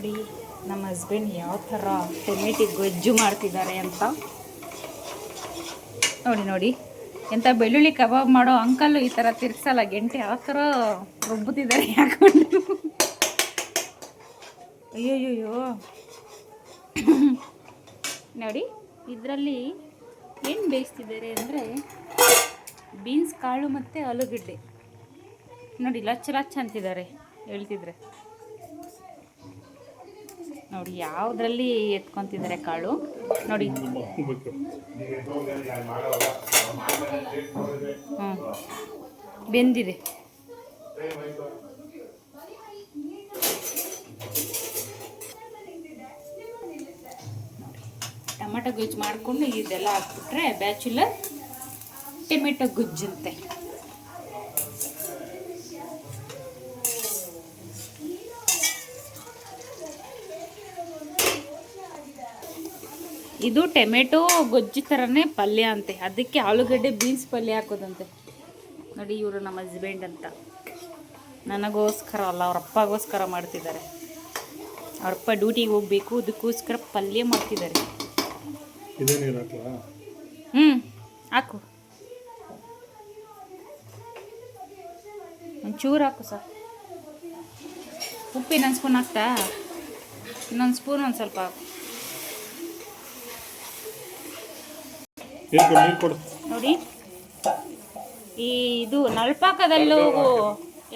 ನೋಡಿ ನಮ್ಮ ಹಸ್ಬೆಂಡ್ ಯಾವ ಥರ ಟೊಮೆಟಿ ಗೊಜ್ಜು ಮಾಡ್ತಿದ್ದಾರೆ ಅಂತ. ನೋಡಿ ನೋಡಿ. ಎಂಥ ಬೆಳ್ಳುಳ್ಳಿ ಕಬಾಬ್ ಮಾಡೋ ಅಂಕಲ್ ಈ ಥರ ತಿರ್ಸಲ್ಲ ಗೆಂಟೆ ಯಾವ ಥರ ರುಬ್ಬುತ್ತಿದ್ದಾರೆ ಹಾಕೊಂಡು ಅಯ್ಯೋಯ್ಯೋ ನೋಡಿ, ಇದರಲ್ಲಿ ಏನು ಬೇಯಿಸ್ತಿದ್ದಾರೆ ಅಂದರೆ ಬೀನ್ಸ್ ಕಾಳು ಮತ್ತು ಆಲೂಗಡ್ಡೆ. ನೋಡಿ, ಲಚ್ಚ ಲಚ್ಚ ಅಂತಿದ್ದಾರೆ, ಹೇಳ್ತಿದ್ರೆ. ನೋಡಿ ಯಾವುದ್ರಲ್ಲಿ ಎತ್ಕೊತಿದ್ದಾರೆ ಕಾಳು? ನೋಡಿ. ಹ್ಞೂ ಬೆಂದಿದೆ. ಟೊಮೆಟೊ ಗೊಜ್ಜು ಮಾಡಿಕೊಂಡು ಇದೆಲ್ಲ ಹಾಕ್ಬಿಟ್ರೆ ಬ್ಯಾಚುಲರ್ ಟೊಮೆಟೊ ಗೊಜ್ಜಂತೆ. ಇದು ಟೊಮೆಟೊ ಗೊಜ್ಜು ಥರನೇ ಪಲ್ಯ ಅಂತೆ. ಅದಕ್ಕೆ ಆಲೂಗಡ್ಡೆ ಬೀನ್ಸ್ ಪಲ್ಯ ಹಾಕೋದಂತೆ. ನೋಡಿ ಇವರು ನಮ್ಮ ಹಸ್ಬೆಂಡ್ ಅಂತ. ನನಗೋಸ್ಕರ ಅಲ್ಲ ಅವ್ರ ಅಪ್ಪಗೋಸ್ಕರ ಮಾಡ್ತಿದ್ದಾರೆ. ಅವ್ರಪ್ಪ ಡ್ಯೂಟಿಗೆ ಹೋಗ್ಬೇಕು ಅದಕ್ಕೋಸ್ಕರ ಪಲ್ಯ ಮಾಡ್ತಿದ್ದಾರೆ. ಹ್ಞೂ ಹಾಕು. ಒಂಚೂರು ಹಾಕು ಸರ್. ಉಪ್ಪು ಇನ್ನೊಂದು ಸ್ಪೂನ್ ಹಾಕ್ತಾ? ಇನ್ನೊಂದು ಸ್ಪೂನ್ ಒಂದು ಸ್ವಲ್ಪ ಹಾಕು. ನೋಡಿ. ಈ ಇದು ನಲ್ಪಾಕದಲ್ಲೂ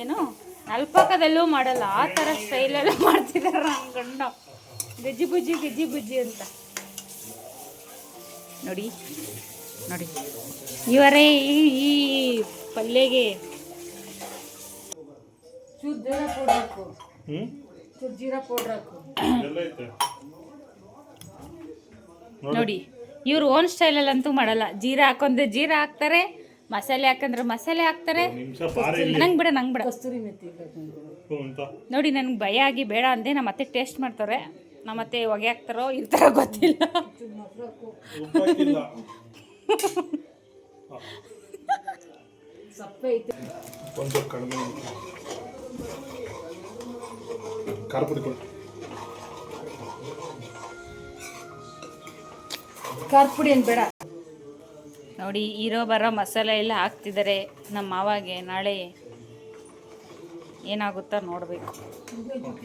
ಏನು? ನಲ್ಪಾಕದಲ್ಲೂ ಮಾಡಲ್ಲ. ಆ ಥರ ಸ್ಟೈಲೆಲ್ಲ ಮಾಡ್ತಿದ್ದಾರೆ ಮಾಡ್ತಿದಾರ ಗಂಡ. ಗಜ್ಜಿ ಬುಜ್ಜಿ ಗಜ್ಜಿ ಬುಜ್ಜಿ ಅಂತ. ನೋಡಿ ನೋಡಿ. ಇವರೇ ಈ ಈ ಪಲ್ಯಗೆ ಜೀರಾ ಪೌಡರ್ ಹಾಕು. ಚೂರು ಜೀರಾ ಪೌಡರ್ ಹಾಕು. ನೋಡಿ. ಇವ್ರು ಓನ್ ಸ್ಟೈಲಲ್ಲಂತೂ ಮಾಡಲ್ಲ. ಜೀರಾ ಹಾಕೊಂಡ್ರೆ ಜೀರಾ ಹಾಕ್ತಾರೆ ಮಸಾಲೆ ಹಾಕಂದ್ರೆ ಮಸಾಲೆ ಹಾಕ್ತಾರೆ. ನಿಮಿಷ ಬಾರೆ ಇಲ್ಲಿ. ನಂಗೆ ಬಿಡ ನಂಗೆ ಬಿಡ. ಕಸ್ತೂರಿ ಮೆಥಿ ಹಾಕು ನೋಡಿ ನನಗೆ ಭಯ ಆಗಿ ಬೇಡ ಅಂದೆ ನಮ್ಮ ಮತ್ತೆ ಟೇಸ್ಟ್ ಮಾಡ್ತಾರೆ ನಮ್ಮ ಮತ್ತೆ ಹೊಗೆ ಹಾಕ್ತಾರೋ ಇರ್ತಾರೋ ಗೊತ್ತಿಲ್ಲ. ಉಪ್ಪು ಹಾಕಿಲ್ಲ ಸಪ್ಪೆ ಐತೆ. ಒಂದು ಕಡಿಮೆ ಖಾರ ಪುಡಿ ಏನು ಬೇಡ. ನೋಡಿ, ಇರೋ ಬರೋ ಮಸಾಲೆ ಎಲ್ಲ ಹಾಕ್ತಿದ್ದಾರೆ. ನಮ್ಮ ಮಾವಾಗೆ ನಾಳೆ ಏನಾಗುತ್ತೋ ನೋಡಬೇಕು.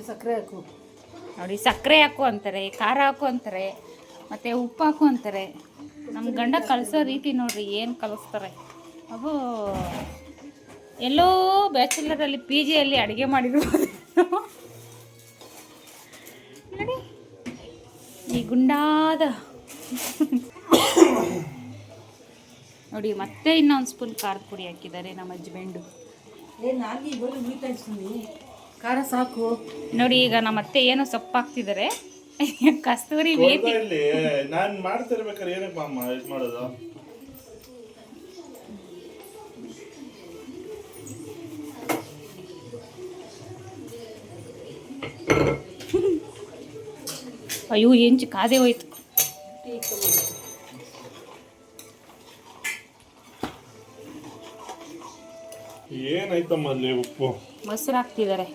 ಸಕ್ಕರೆ ಹಾಕು ನೋಡಿ, ಸಕ್ಕರೆ ಹಾಕು ಅಂತಾರೆ, ಖಾರ ಹಾಕು ಅಂತಾರೆ, ಮತ್ತು ಉಪ್ಪು ಹಾಕು ಅಂತಾರೆ. ನಮ್ಮ ಗಂಡ ಕಲಿಸೋ ರೀತಿ ನೋಡ್ರಿ, ಏನು ಕಲಿಸ್ತಾರೆ. ಅವು ಎಲ್ಲೋ ಬ್ಯಾಚುಲರಲ್ಲಿ ಪಿ ಜಿಯಲ್ಲಿ ಅಡುಗೆ ಮಾಡಿರ್ಬೋದು. ನೋಡಿ, ಈ ಗುಂಡಾದ ನೋಡಿ ಮತ್ತೆ ಇನ್ನೊಂದು ಸ್ಪೂನ್ ಖಾರದ ಪುಡಿ ಹಾಕಿದ್ದಾರೆ ನಮ್ಮ ಹಸ್ಬೆಂಡು ಖಾರ ಸಾಕು. ನೋಡಿ ಈಗ ನಮ್ಮ ಅತ್ತೆ ಏನೋ ಸೊಪ್ಪು ಹಾಕ್ತಿದ್ದಾರೆ ಕಸ್ತೂರಿ ಮೇಥಿ ಇಲ್ಲಿ ನಾನು ಮಾಡ್ತಿರ್ಬೇಕಾದ್ರೆ ಏನಕ್ಕೆ ಅಮ್ಮ ಇದು ಮಾಡೋದು? ಅಯ್ಯೋ ಎಂಚು ಕಾದೆ ಹೋಯ್ತು. ಏನಾಯ್ತಮ್ಮ ಅಲ್ಲಿ ಉಪ್ಪು? ಮೊಸರು ಹಾಕ್ತಿದ್ದಾರೆ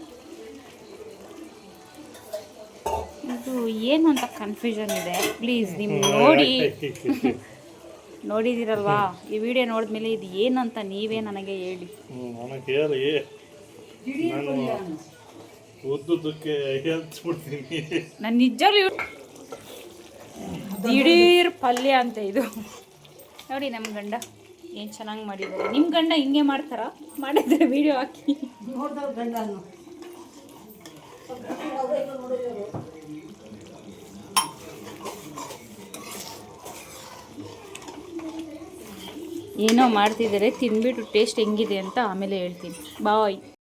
ಇದು ಏನು ಅಂತ ಕನ್ಫ್ಯೂಷನ್ ಇದೆ. ಪ್ಲೀಸ್ ನೀವು ನೋಡಿ. ನೋಡಿದಿರಲ್ವಾ? ಈ ವಿಡಿಯೋ ನೋಡಿದ್ಮೇಲೆ ಇದು ಏನು ಅಂತ ನೀವೇ ನನಗೆ ಹೇಳಿ. ನನಗೆ ಹೇಳಿ. ನಾನು ನಿಜ ಹೇಳ್ಬಿಡ್ತೀನಿ. ನಾನು ನಿಜವಾಗ್ಲೂ ದಿಢೀರ್ ಪಲ್ಯ ಅಂತ ಇದು. ನೋಡಿ ನಮ್ಮ ಗಂಡ ಏನು ಚೆನ್ನಾಗಿ ಮಾಡಿದ್ದಾರೆ ನಿಮ್ಮ ಗಂಡ ಹಿಂಗೆ ಮಾಡ್ತಾರಾ? ಮಾಡಿದ್ರೆ ವಿಡಿಯೋ ಹಾಕಿ. ಏನೋ ಮಾಡ್ತಿದ್ದಾರೆ ತಿಂದ್ಬಿಟ್ಟು ಟೇಸ್ಟ್ ಹೆಂಗಿದೆ ಅಂತ ಆಮೇಲೆ ಹೇಳ್ತೀನಿ. ಬಾಯ್